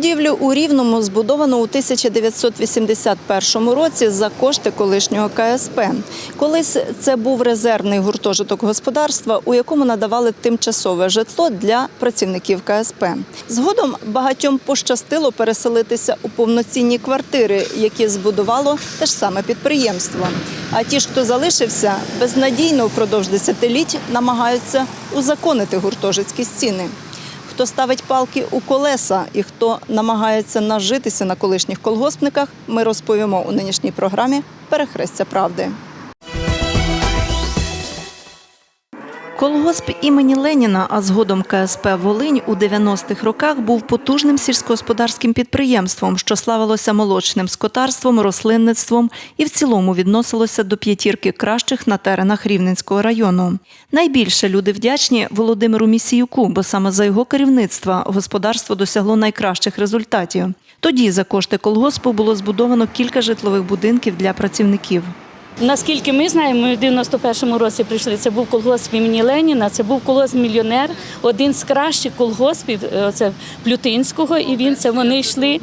Будівлю у Рівному збудовано у 1981 році за кошти колишнього КСП. Колись це був резервний гуртожиток господарства, у якому надавали тимчасове житло для працівників КСП. Згодом багатьом пощастило переселитися у повноцінні квартири, які збудувало те ж саме підприємство. А ті хто залишився, безнадійно впродовж десятиліть намагаються узаконити гуртожитські стіни хто ставить палки у колеса і хто намагається нажитися на колишніх колгоспниках, ми розповімо у нинішній програмі Перехрестя правди. Колгосп імені Леніна, а згодом КСП Волинь у 90-х роках був потужним сільськогосподарським підприємством, що славилося молочним скотарством, рослинництвом і в цілому відносилося до п'ятірки кращих на теренах Рівненського району. Найбільше люди вдячні Володимиру Місіюку, бо саме за його керівництва господарство досягло найкращих результатів. Тоді за кошти колгоспу було збудовано кілька житлових будинків для працівників. Наскільки ми знаємо, ми в 91-му році прийшли. Це був колгосп імені Леніна, це був колгосп мільйонер, один з кращих колгоспів е, це Плютинського, і він це вони йшли.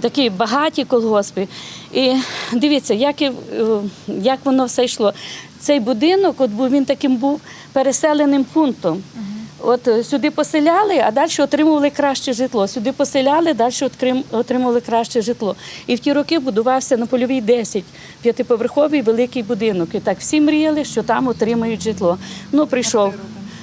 Такі багаті колгоспи. І дивіться, як, е, як воно все йшло. Цей будинок, от був він таким був переселеним пунктом. От е, сюди поселяли, а далі отримували краще житло. Сюди поселяли, далі отримували краще житло. І в ті роки будувався на польовій 10 п'ятиповерховий великий будинок. І так всі мріяли, що там отримають житло. Ну, прийшов.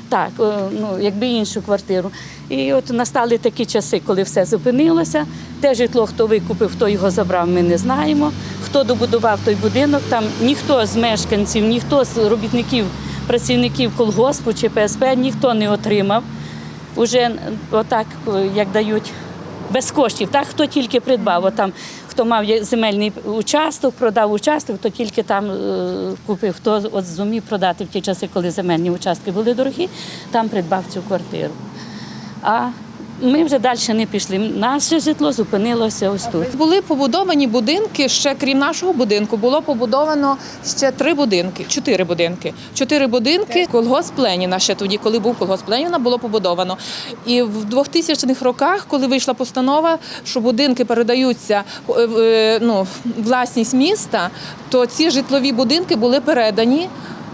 Так, ну якби іншу квартиру. І от настали такі часи, коли все зупинилося. Те житло, хто викупив, хто його забрав, ми не знаємо. Хто добудував той будинок, там ніхто з мешканців, ніхто з робітників, працівників колгоспу чи ПСП ніхто не отримав. Уже отак, як дають без коштів, так хто тільки придбав. От хто мав земельний участок, продав участок, то тільки там е, купив. Хто от зумів продати в ті часи, коли земельні участки були дорогі, там придбав цю квартиру. А ми вже далі не пішли. Наше житло зупинилося ось тут. Були побудовані будинки ще крім нашого будинку. Було побудовано ще три будинки, чотири будинки. Чотири будинки колгосп Леніна ще тоді, коли був колгосп Леніна, було побудовано. І в 2000-х роках, коли вийшла постанова, що будинки передаються е, е, ну, власність міста, то ці житлові будинки були передані.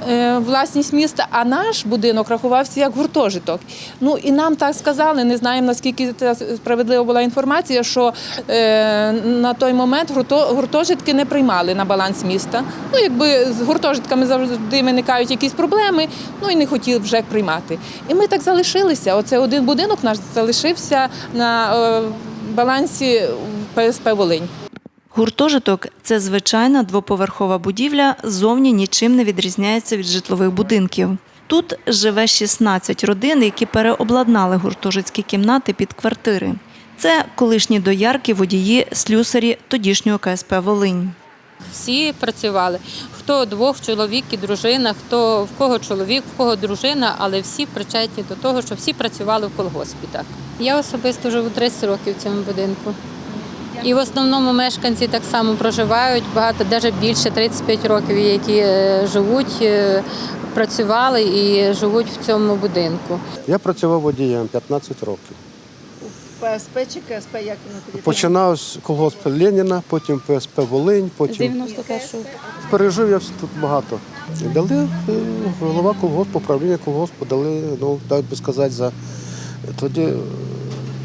Е, Власність міста, а наш будинок рахувався як гуртожиток. Ну і нам так сказали, не знаємо наскільки це справедлива була інформація, що е, на той момент гурто- гуртожитки не приймали на баланс міста. Ну, якби з гуртожитками завжди виникають якісь проблеми, ну і не хотіли вже приймати. І ми так залишилися. Оце один будинок наш залишився на е, балансі ПСП Волинь. Гуртожиток це звичайна двоповерхова будівля, зовні нічим не відрізняється від житлових будинків. Тут живе 16 родин, які переобладнали гуртожитські кімнати під квартири. Це колишні доярки, водії, слюсарі тодішнього КСП Волинь. Всі працювали. Хто двох чоловік і дружина, хто в кого чоловік, в кого дружина, але всі причетні до того, що всі працювали в колгоспі. Так. Я особисто живу 30 років в цьому будинку. І в основному мешканці так само проживають, багато, навіть більше 35 років, які е, живуть, е, працювали і живуть в цьому будинку. Я працював водієм 15 років. ПСП чи КСП, як воно? Починав з колгоспу Леніна, потім ПСП Волинь, потім 91-го. пережив я все тут багато. І дали е, голова колгоспу, управління колгоспу, дали, ну, так би сказати, за тоді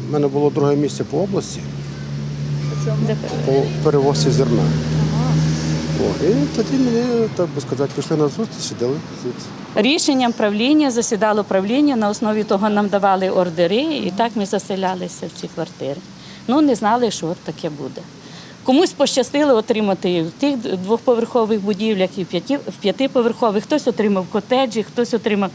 в мене було друге місце по області по перевозці зерна. О, і тоді мені, так би сказати, пішли на зустріч і дали звідси. Рішенням правління засідало правління, на основі того нам давали ордери, і так ми заселялися в ці квартири. Ну, не знали, що таке буде. Комусь пощастило отримати і в тих двохповерхових будівлях, і в п'яти- в п'ятиповерхових, хтось отримав котеджі, хтось отримав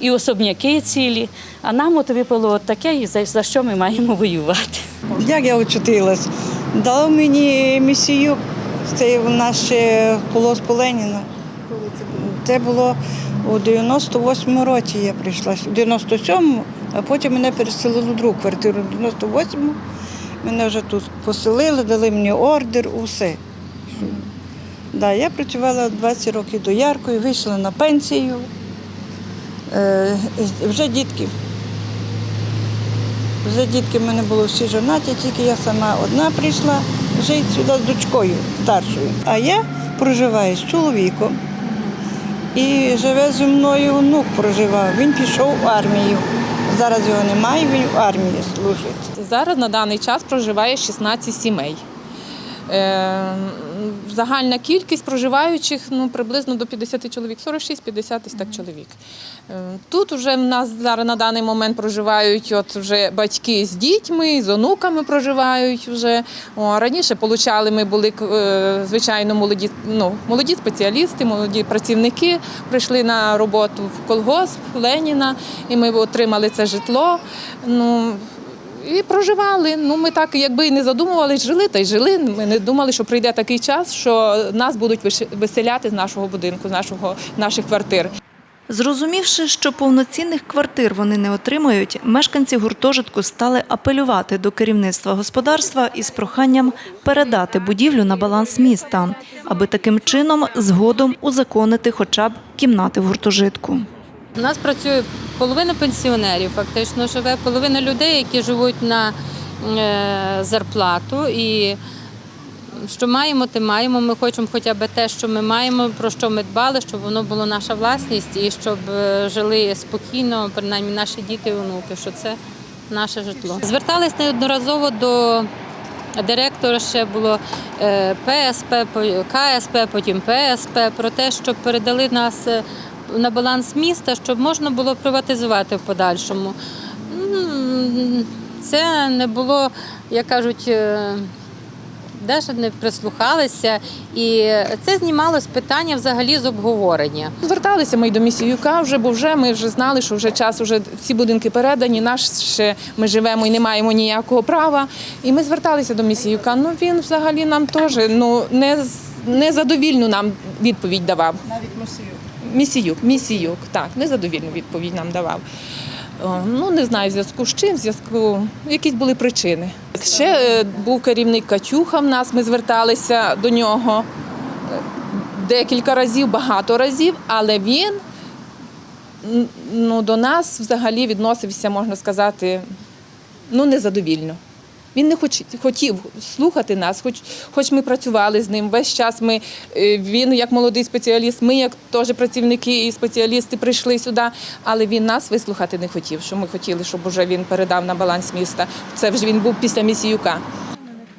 і- особняки цілі. А нам от випало от таке, і за що ми маємо воювати. Як я очутилась? Дав мені місіюк, це наш ще колос Леніна. Це було у 98-му році я прийшла, в 97-му, а потім мене переселили в другу квартиру. В 98-му мене вже тут поселили, дали мені ордер, усе. Да, я працювала 20 років дояркою, вийшла на пенсію. Е, вже дітки Вже дітки в мене були всі жонаті, тільки я сама одна прийшла жити сюди з дочкою старшою. А я проживаю з чоловіком. І живе зі мною внук проживав. Він пішов в армію. Зараз його немає, він в армії служить. Зараз на даний час проживає 16 сімей. Е, Загальна кількість проживаючих ну, приблизно до 50 чоловік, 46-50 ось так чоловік. Е, Тут вже в нас зараз на даний момент проживають от вже батьки з дітьми, з онуками проживають вже. О, раніше получали ми були е, звичайно молоді, ну, молоді спеціалісти, молоді працівники прийшли на роботу в колгосп Леніна, і ми отримали це житло. Ну, і проживали. Ну, ми так якби і не задумувалися, жили та й жили. Ми не думали, що прийде такий час, що нас будуть виселяти з нашого будинку, з нашого, наших квартир. Зрозумівши, що повноцінних квартир вони не отримають, мешканці гуртожитку стали апелювати до керівництва господарства із проханням передати будівлю на баланс міста, аби таким чином згодом узаконити хоча б кімнати в гуртожитку. У нас працює половина пенсіонерів, фактично живе, половина людей, які живуть на е, зарплату. І що маємо, те маємо. Ми хочемо хоча б те, що ми маємо, про що ми дбали, щоб воно було наша власність і щоб е, жили спокійно, принаймні наші діти і онуки, що це наше житло. Звертались неодноразово до директора ще було е, ПСП, КСП, потім ПСП, про те, щоб передали нас на баланс міста, щоб можна було приватизувати в подальшому. Це не було, як кажуть, навіть не прислухалися, і це знімалось питання взагалі з обговорення. Зверталися ми й до місіюка вже, бо вже ми вже знали, що вже час, вже всі будинки передані, наш ще ми живемо і не маємо ніякого права. І ми зверталися до місіюка. Ну він взагалі нам теж ну не, з- незадовільну нам відповідь давав. Навіть місіюк. Місіюк, так, незадовільну відповідь нам давав. Ну, не знаю, в зв'язку з чим, в зв'язку, якісь були причини. Ще е, був керівник Катюха в нас, ми зверталися до нього е, декілька разів, багато разів, але він ну, до нас взагалі відносився, можна сказати, ну, незадовільно. Він не хоч, хотів слухати нас, хоч, хоч ми працювали з ним. Весь час ми, е, він як молодий спеціаліст, ми як теж працівники і спеціалісти прийшли сюди, але він нас вислухати не хотів, що ми хотіли, щоб уже він передав на баланс міста. Це вже він був після місіюка.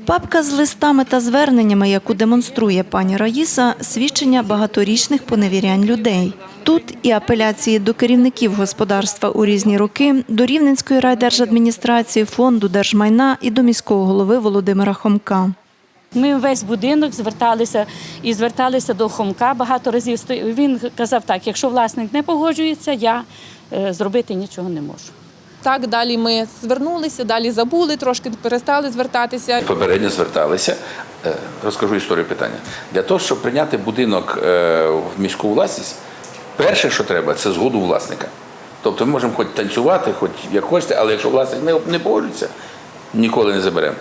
Папка з листами та зверненнями, яку демонструє пані Раїса, свідчення багаторічних поневірянь людей. Тут і апеляції до керівників господарства у різні роки, до Рівненської райдержадміністрації, фонду держмайна і до міського голови Володимира Хомка. Ми весь будинок зверталися і зверталися до Хомка багато разів. Він казав так: якщо власник не погоджується, я е, зробити нічого не можу. Так, далі ми звернулися, далі забули, трошки перестали звертатися. Попередньо зверталися. Е, Розкажу історію питання. Для того, щоб прийняти будинок е, в міську власність, перше, що треба, це згоду власника. Тобто ми можемо хоч танцювати, хоч як хочете, але якщо власник не, не погоджується, ніколи не заберемо.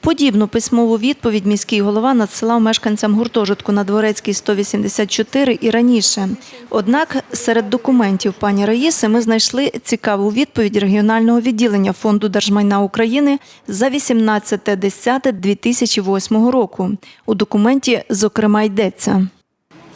Подібну письмову відповідь міський голова надсилав мешканцям гуртожитку на Дворецькій 184 і раніше. Однак серед документів пані Раїси ми знайшли цікаву відповідь регіонального відділення Фонду держмайна України за 18.10.2008 року. У документі, зокрема, йдеться.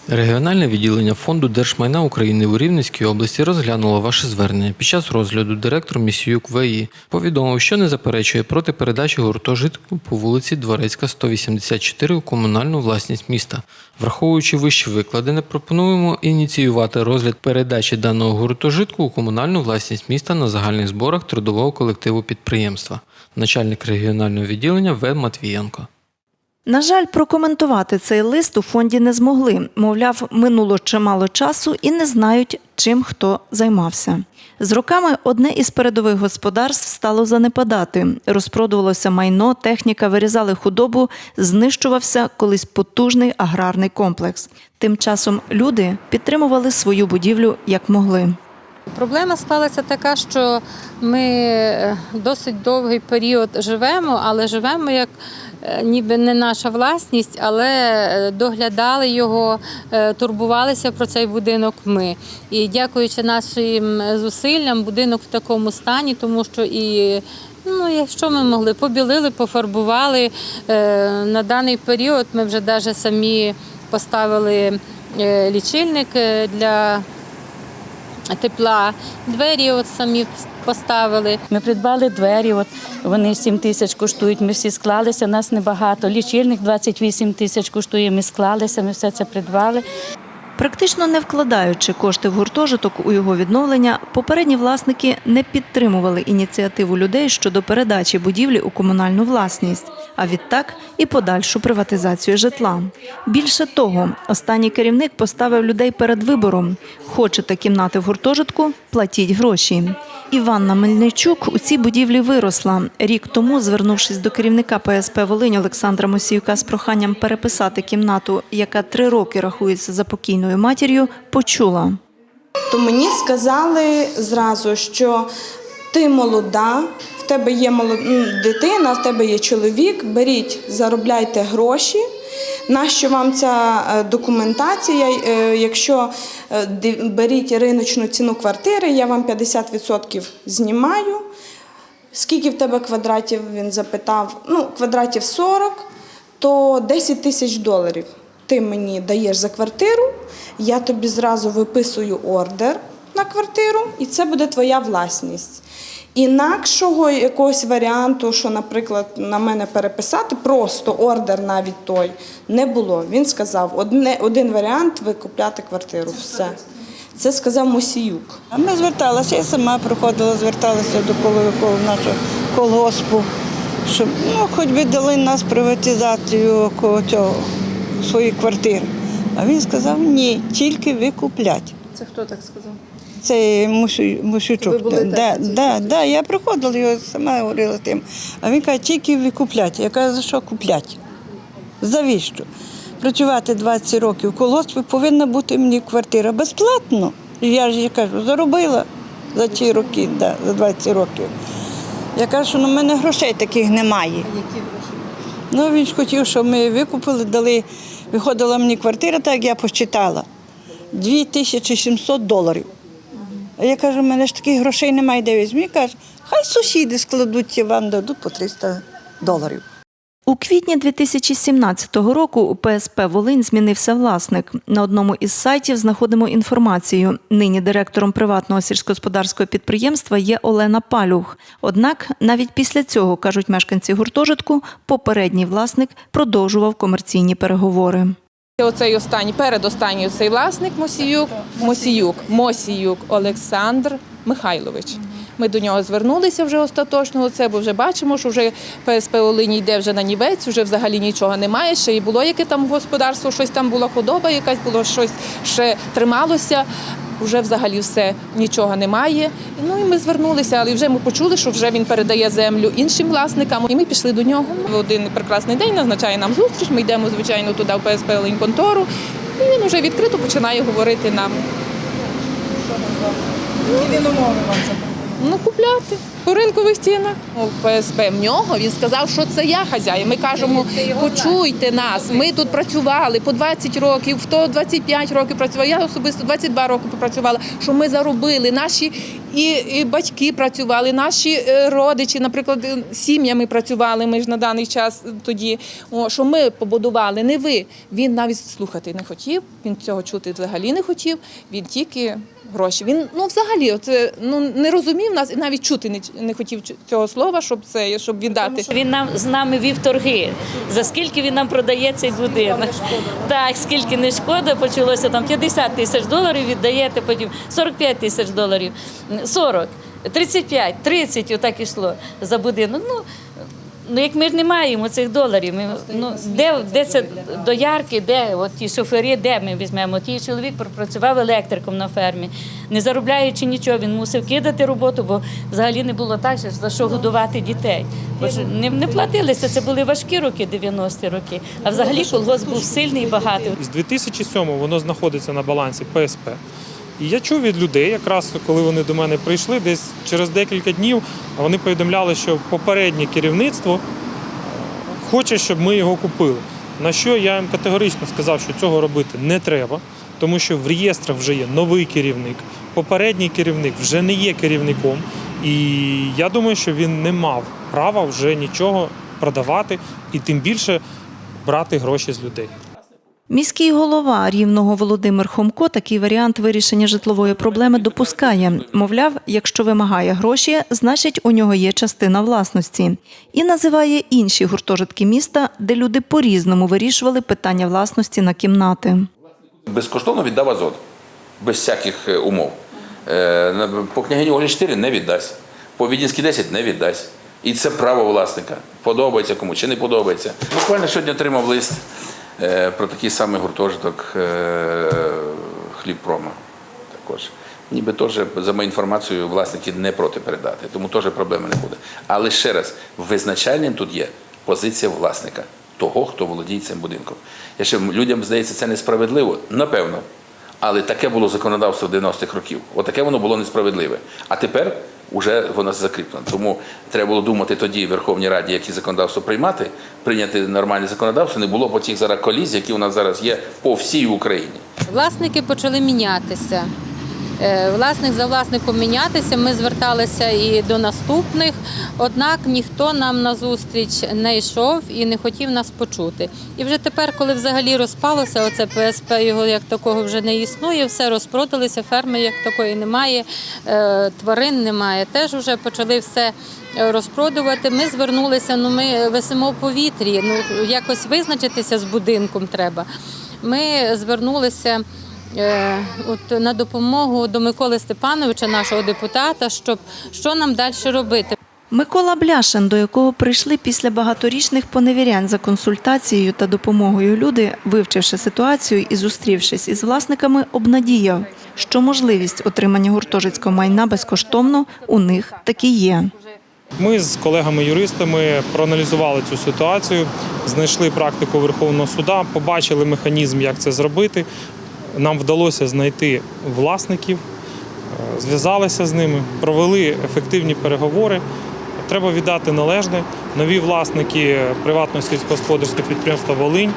Регіональне відділення фонду держмайна України у Рівненській області розглянуло ваше звернення. Під час розгляду директор Місіюк ВІ повідомив, що не заперечує проти передачі гуртожитку по вулиці Дворецька, 184 у комунальну власність міста. Враховуючи вище викладене, пропонуємо ініціювати розгляд передачі даного гуртожитку у комунальну власність міста на загальних зборах трудового колективу підприємства. Начальник регіонального відділення В. Матвієнко. На жаль, прокоментувати цей лист у фонді не змогли. Мовляв, минуло чимало часу і не знають, чим хто займався. З роками одне із передових господарств стало занепадати. Розпродувалося майно, техніка, вирізали худобу, знищувався колись потужний аграрний комплекс. Тим часом люди підтримували свою будівлю як могли. Проблема сталася така, що ми е, досить довгий період живемо, але живемо як е, ніби не наша власність, але е, доглядали його, турбувалися про цей будинок ми. І дякуючи нашим зусиллям, будинок в такому стані, тому що і Ну, я- що ми могли? Побілили, пофарбували. На даний період ми вже навіть самі поставили лічильник для тепла, двері от самі поставили. Ми придбали двері, от вони 7 тисяч коштують. Ми всі склалися, нас небагато. Лічильник 28 тисяч коштує. Ми склалися, ми все це придбали. Практично не вкладаючи кошти в гуртожиток у його відновлення, попередні власники не підтримували ініціативу людей щодо передачі будівлі у комунальну власність, а відтак і подальшу приватизацію житла. Більше того, останній керівник поставив людей перед вибором: хочете кімнати в гуртожитку, платіть гроші. Іванна Мельничук у цій будівлі виросла. Рік тому, звернувшись до керівника ПСП Волинь Олександра Мосіюка з проханням переписати кімнату, яка три роки рахується за покійною матір'ю, почула. то мені сказали зразу, що ти молода, в тебе є молод... дитина, в тебе є чоловік, беріть, заробляйте гроші. Нащо вам ця е, документація? Е, Якщо е, беріть риночну ціну квартири, я вам 50% знімаю. Скільки в тебе квадратів? Він запитав. Ну, квадратів 40, то 10 тисяч доларів. Ти мені даєш за квартиру, я тобі зразу виписую ордер на квартиру, і це буде твоя власність. Інакшого якогось варіанту, що, наприклад, на мене переписати, просто ордер навіть той, не було. Він сказав, одне, один варіант викупляти квартиру. Все. Це сказав Мосіюк. А ми зверталися, я сама приходила, зверталася до коловиків нашого колгоспу, щоб ну, хоч би дали нас приватизацію цього своїх квартир. А він сказав, ні, тільки викуплять. Це хто так сказав? Це були да, цій да, да, я приходила, його сама говорила тим. А він каже, тільки викуплять. Я кажу, за що куплять? Завіщо? Працювати 20 років в колгоспі повинна бути мені квартира безплатно. Я ж їй кажу, заробила за ті роки, да, за 20 років. Я кажу, що на мене грошей таких немає. Які гроші? Ну, він ж хотів, щоб ми викупили, дали, виходила мені квартира, так як я посчитала, 2700 доларів. А я кажу, у мене ж таких грошей немає, де візьмі. Каже, хай сусіди складуть і вам дадуть по 300 доларів. У квітні 2017 року у ПСП Волинь змінився власник. На одному із сайтів знаходимо інформацію. Нині директором приватного сільськогосподарського підприємства є Олена Палюх. Однак навіть після цього, кажуть мешканці гуртожитку, попередній власник продовжував комерційні переговори. Оцей останній, передостанній цей власник Мосіюк, Мосіюк, Мосіюк Олександр Михайлович. Ми до нього звернулися вже остаточно. Це бо вже бачимо, що вже ПСП Олині йде вже на нівець, вже взагалі нічого немає. Ще і було яке там господарство, щось там була худоба, якась було щось ще трималося. Вже взагалі все нічого немає. Ну і ми звернулися, але вже ми почули, що вже він передає землю іншим власникам. І ми пішли до нього. В один прекрасний день назначає нам зустріч. Ми йдемо, звичайно, туди в ПСП Олень контору. І він вже відкрито починає говорити нам. Які він умови вам запропонував? Ну, купляти по ринкових цінах. Ну, ПСП в нього він сказав, що це я хазяїн. Ми кажемо, почуйте нас. Ми тут працювали по 20 років, хто 25 років працював. Я особисто 22 роки попрацювала. Що ми заробили, наші і, і батьки працювали, наші е, родичі, наприклад, е, сім'ями працювали. Ми ж на даний час тоді. О, що ми побудували, не ви. Він навіть слухати не хотів. Він цього чути взагалі не хотів. Він тільки гроші. Він ну взагалі оце ну не розумів нас і навіть чути не, не хотів цього слова, щоб це щоб віддати. Він нам з нами вів торги. За скільки він нам продає цей будинок? Так, скільки не шкода, почалося там 50 тисяч доларів, віддаєте, потім 45 тисяч доларів, 40, 35, 30, отак ішло за будинок. Ну, Ну, як ми ж не маємо цих доларів, ми, ну, де, де це доярки, де от ті шофери, де ми візьмемо? Ті чоловік пропрацював електриком на фермі, не заробляючи нічого, він мусив кидати роботу, бо взагалі не було так, що за що годувати дітей. Бо ж не, не платилися, це були важкі роки, 90-ті роки. А взагалі колгосп був сильний і багатий. З 2007 воно знаходиться на балансі ПСП. І я чув від людей, якраз коли вони до мене прийшли, десь через декілька днів вони повідомляли, що попереднє керівництво хоче, щоб ми його купили. На що я їм категорично сказав, що цього робити не треба, тому що в реєстрах вже є новий керівник. Попередній керівник вже не є керівником. І я думаю, що він не мав права вже нічого продавати і тим більше брати гроші з людей. Міський голова рівного Володимир Хомко такий варіант вирішення житлової проблеми допускає. Мовляв, якщо вимагає гроші, значить у нього є частина власності. І називає інші гуртожитки міста, де люди по-різному вирішували питання власності на кімнати. Безкоштовно віддав азот, без всяких е, умов. Е, По княгині Олі 4 не віддасть, по Відінській 10 не віддасть. І це право власника. Подобається кому чи не подобається. Буквально сьогодні отримав лист про такий самий гуртожиток е, хлібпрома. Також. Ніби теж, за моєю інформацією, власники не проти передати, тому теж проблеми не буде. Але ще раз, визначальним тут є позиція власника, того, хто володіє цим будинком. Я ще людям здається, це несправедливо, напевно. Але таке було законодавство 90-х років. Отаке воно було несправедливе. А тепер вже воно закріплено. Тому треба було думати тоді в Верховній Раді, які законодавство приймати, прийняти нормальне законодавство, не було по тих зараз колізій, які у нас зараз є по всій Україні. Власники почали мінятися. Е, Власник за власником мінятися. Ми зверталися і до наступних, однак ніхто нам назустріч не йшов і не хотів нас почути. І вже тепер, коли взагалі розпалося, оце ПСП його як такого вже не існує, все розпродалися, ферми як такої немає, е, тварин немає. Теж вже почали все розпродувати. Ми звернулися, ну ми висимо в повітрі, ну якось визначитися з будинком треба. Ми звернулися. Е, От на допомогу до Миколи Степановича, нашого депутата, щоб що нам далі робити. Микола Бляшин, до якого прийшли після багаторічних поневірянь за консультацією та допомогою люди, вивчивши ситуацію і зустрівшись із власниками, обнадіяв, що можливість отримання гуртожитського майна безкоштовно у них таки є. Ми з колегами-юристами проаналізували цю ситуацію, знайшли практику Верховного суда, побачили механізм, як це зробити. Нам вдалося знайти власників, е, зв'язалися з ними, провели ефективні переговори. Треба віддати належне. Нові власники приватного сільськогосподарського підприємства Волинь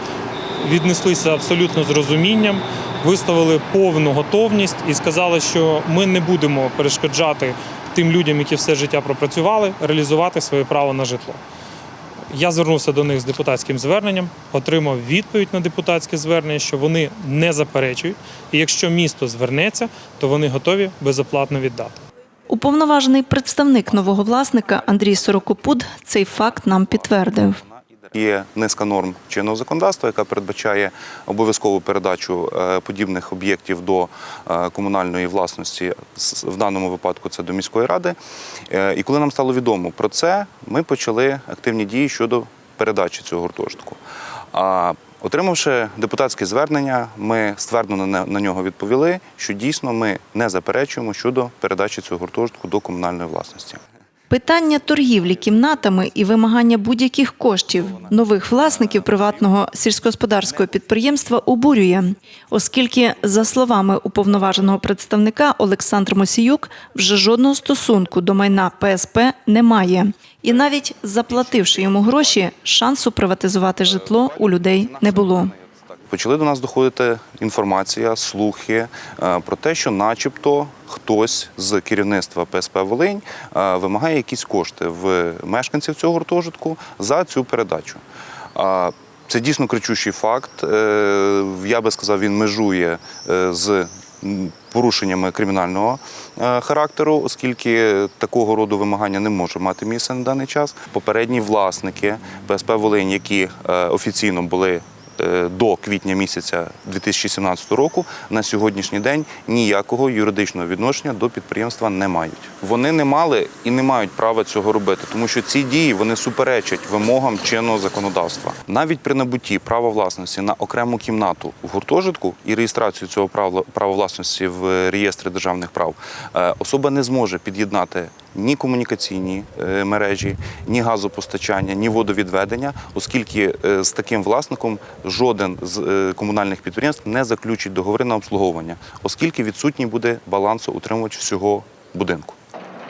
віднеслися абсолютно з розумінням, виставили повну готовність і сказали, що ми не будемо перешкоджати тим людям, які все життя пропрацювали, реалізувати своє право на житло. Я звернувся до них з депутатським зверненням, отримав відповідь на депутатське звернення, що вони не заперечують, і якщо місто звернеться, то вони готові безоплатно віддати. Уповноважений представник нового власника Андрій Сорокопуд цей факт нам підтвердив. Є низка норм чинного законодавства, яка передбачає обов'язкову передачу е, подібних об'єктів до е, комунальної власності. В даному випадку це до міської ради. Е, І коли нам стало відомо про це, ми почали активні дії щодо передачі цього гуртожитку. Отримавши депутатське звернення, ми ствердно на нього відповіли, що дійсно ми не заперечуємо щодо передачі цього гуртожитку до комунальної власності. Питання торгівлі кімнатами і вимагання будь-яких коштів нових власників приватного сільськогосподарського підприємства обурює, оскільки, за словами уповноваженого представника Олександр Мосіюк, вже жодного стосунку до майна ПСП немає. І навіть заплативши йому гроші, шансу приватизувати житло у людей не було. Почали до нас доходити інформація, слухи е, про те, що, начебто, хтось з керівництва ПСП Волинь е, вимагає якісь кошти в мешканців цього гуртожитку за цю передачу. Це дійсно кричущий факт. Е, Я би сказав, він межує з порушеннями кримінального характеру, оскільки такого роду вимагання не може мати місце на даний час. Попередні власники ПСП Волинь, які офіційно були до квітня місяця 2017 року, на сьогоднішній день ніякого юридичного відношення до підприємства не мають. Вони не мали і не мають права цього робити, тому що ці дії вони суперечать вимогам чинного законодавства. Навіть при набутті права власності на окрему кімнату в гуртожитку і реєстрацію цього права права власності в реєстрі державних прав е, особа не зможе під'єднати ні комунікаційні е, мережі, ні газопостачання, ні водовідведення, оскільки е, з таким власником жоден з е, комунальних підприємств не заключить договори на обслуговування, оскільки відсутній буде балансоутримувач всього будинку.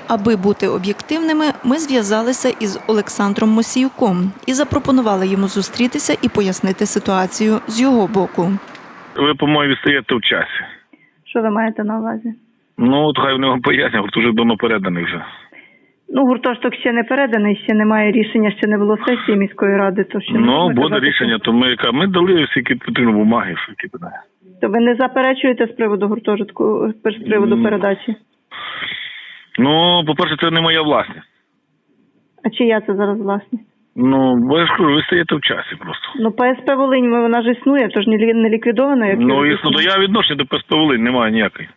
Аби бути об'єктивними, ми зв'язалися із Олександром Мосіюком і запропонували йому зустрітися і пояснити ситуацію з його боку. Ви, по-моєму, відстаєте в часі. Що ви маєте на увазі? Ну, от хай вони вам пояснять, хто вже давно переданий вже. Ну, гуртожиток ще не переданий, ще немає рішення, ще не було сесії міської ради, то ще не Ну, можна буде казати, рішення, то ми яка ми дали всі потрібні бумаги, що які питання. То ви не заперечуєте з приводу гуртожитку, з приводу передачі? Ну, по-перше, це не моя власність. А чия це зараз власність? Ну, бо я ж кажу, ви стоїте в часі просто. Ну, ПСП Волинь, вона ж існує, то ж не, лі- не ліквідовано, як Ну, існо, то я відношення до ПСП Волинь немає ніякої.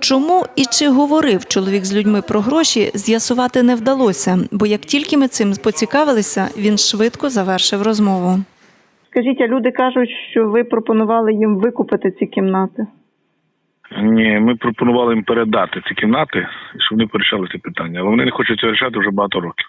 Чому і чи говорив чоловік з людьми про гроші, з'ясувати не вдалося, бо як тільки ми цим поцікавилися, він швидко завершив розмову. Скажіть, а люди кажуть, що ви пропонували їм викупити ці кімнати. Ні, ми пропонували їм передати ці кімнати, щоб вони порішали це питання. Але вони не хочуть це рішати вже багато років.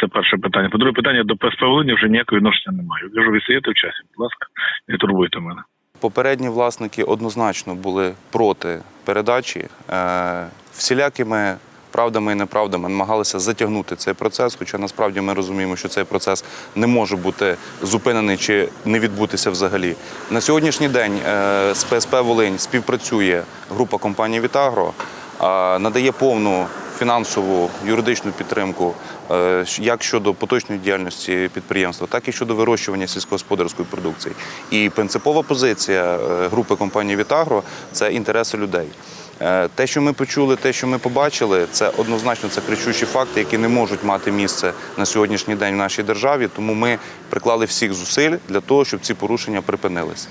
Це перше питання. По-друге, питання до ПСП вже ніякого відношення немає. Я кажу, ви стоїте в часі, будь ласка, не турбуйте мене. Попередні власники однозначно були проти передачі. Е, Всілякими правдами і неправдами намагалися затягнути цей процес, хоча насправді ми розуміємо, що цей процес не може бути зупинений чи не відбутися взагалі. На сьогоднішній день е, з ПСП Волинь співпрацює група компанії Вітагро, надає повну фінансову юридичну підтримку як щодо поточної діяльності підприємства, так і щодо вирощування сільськогосподарської продукції. І принципова позиція е, групи компанії Вітагро це інтереси людей. Е, Те, що ми почули, те, що ми побачили, це однозначно це кричущі факти, які не можуть мати місце на сьогоднішній день в нашій державі. Тому ми приклали всіх зусиль для того, щоб ці порушення припинилися.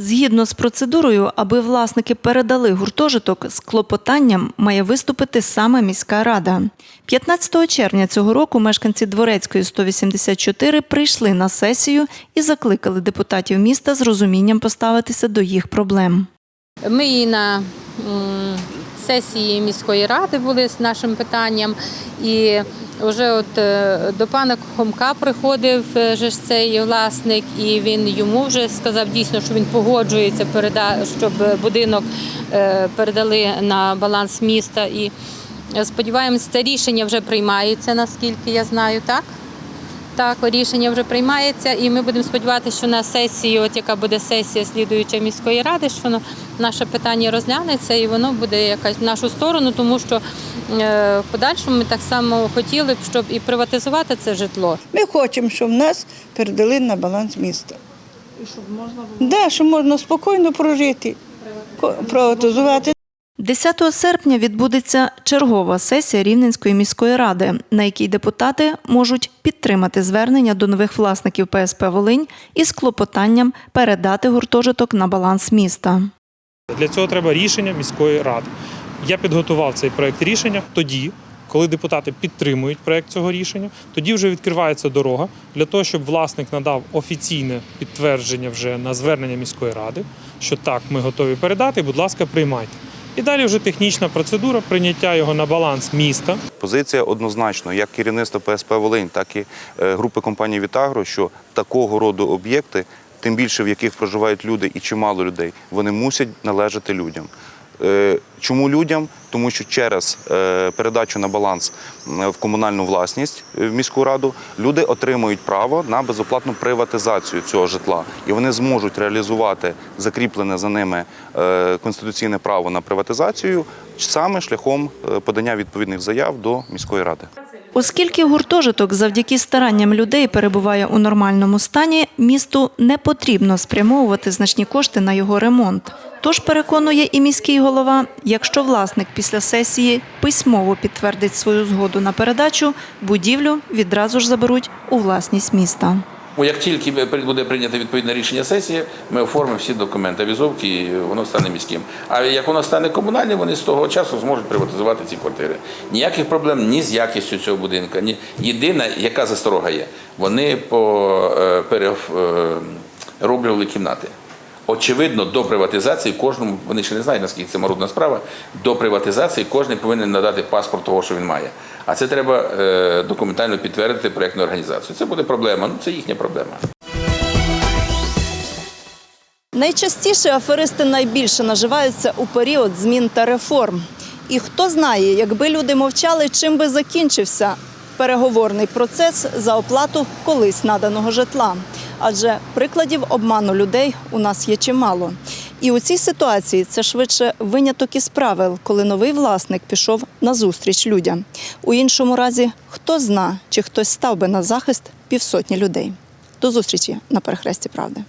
Згідно з процедурою, аби власники передали гуртожиток, з клопотанням має виступити саме міська рада. 15 червня цього року мешканці Дворецької 184 прийшли на сесію і закликали депутатів міста з розумінням поставитися до їх проблем. Ми і на сесії міської ради були з нашим питанням, і вже от е, до пана Хомка приходив е, же ж цей власник, і він йому вже сказав дійсно, що він погоджується, щоб будинок е, передали на баланс міста. І сподіваємося, це рішення вже приймається, наскільки я знаю, так? Так, рішення вже приймається, і ми будемо сподіватися, що на сесії, от яка буде сесія слідуюча міської ради, що воно наше питання розглянеться і воно буде якась в нашу сторону, тому що е, в подальшому ми так само хотіли б, щоб і приватизувати це житло. Ми хочемо, щоб нас передали на баланс міста. І щоб можна було? Да, щоб можна спокійно прожити, приватизувати. 10 серпня відбудеться чергова сесія Рівненської міської ради, на якій депутати можуть підтримати звернення до нових власників ПСП Волинь із клопотанням передати гуртожиток на баланс міста. Для цього треба рішення міської ради. Я підготував цей проект рішення тоді, коли депутати підтримують проект цього рішення, тоді вже відкривається дорога для того, щоб власник надав офіційне підтвердження вже на звернення міської ради, що так, ми готові передати, будь ласка, приймайте. І далі вже технічна процедура прийняття його на баланс міста. Позиція однозначно, як керівництва ПСП Волинь, так і е, групи компанії Вітагро, що такого роду об'єкти, тим більше в яких проживають люди і чимало людей, вони мусять належати людям. Е, Чому людям? Тому що через е, передачу на баланс в комунальну власність е, в міську раду люди отримують право на безоплатну приватизацію цього житла, і вони зможуть реалізувати закріплене за ними конституційне право на приватизацію саме шляхом подання відповідних заяв до міської ради. Оскільки гуртожиток завдяки старанням людей перебуває у нормальному стані, місту не потрібно спрямовувати значні кошти на його ремонт. Тож переконує і міський голова, якщо власник після сесії письмово підтвердить свою згоду на передачу, будівлю відразу ж заберуть у власність міста. Як тільки буде прийнято відповідне рішення сесії, ми оформимо всі документи візовки, і воно стане міським. А як воно стане комунальним, вони з того часу зможуть приватизувати ці квартири. Ніяких проблем ні з якістю цього будинку, ні єдина, яка засторога є, вони е, перероблювали кімнати. Очевидно, до приватизації кожному, вони ще не знають, наскільки це марудна справа, до приватизації кожен повинен надати паспорт того, що він має. А це треба е, документально підтвердити проєктну організацію. Це буде проблема, ну це їхня проблема. Найчастіше аферисти найбільше наживаються у період змін та реформ. І хто знає, якби люди мовчали, чим би закінчився переговорний процес за оплату колись наданого житла. Адже прикладів обману людей у нас є чимало. І у цій ситуації це швидше виняток із правил, коли новий власник пішов на зустріч людям. У іншому разі, хто зна, чи хтось став би на захист півсотні людей. До зустрічі на перехресті правди.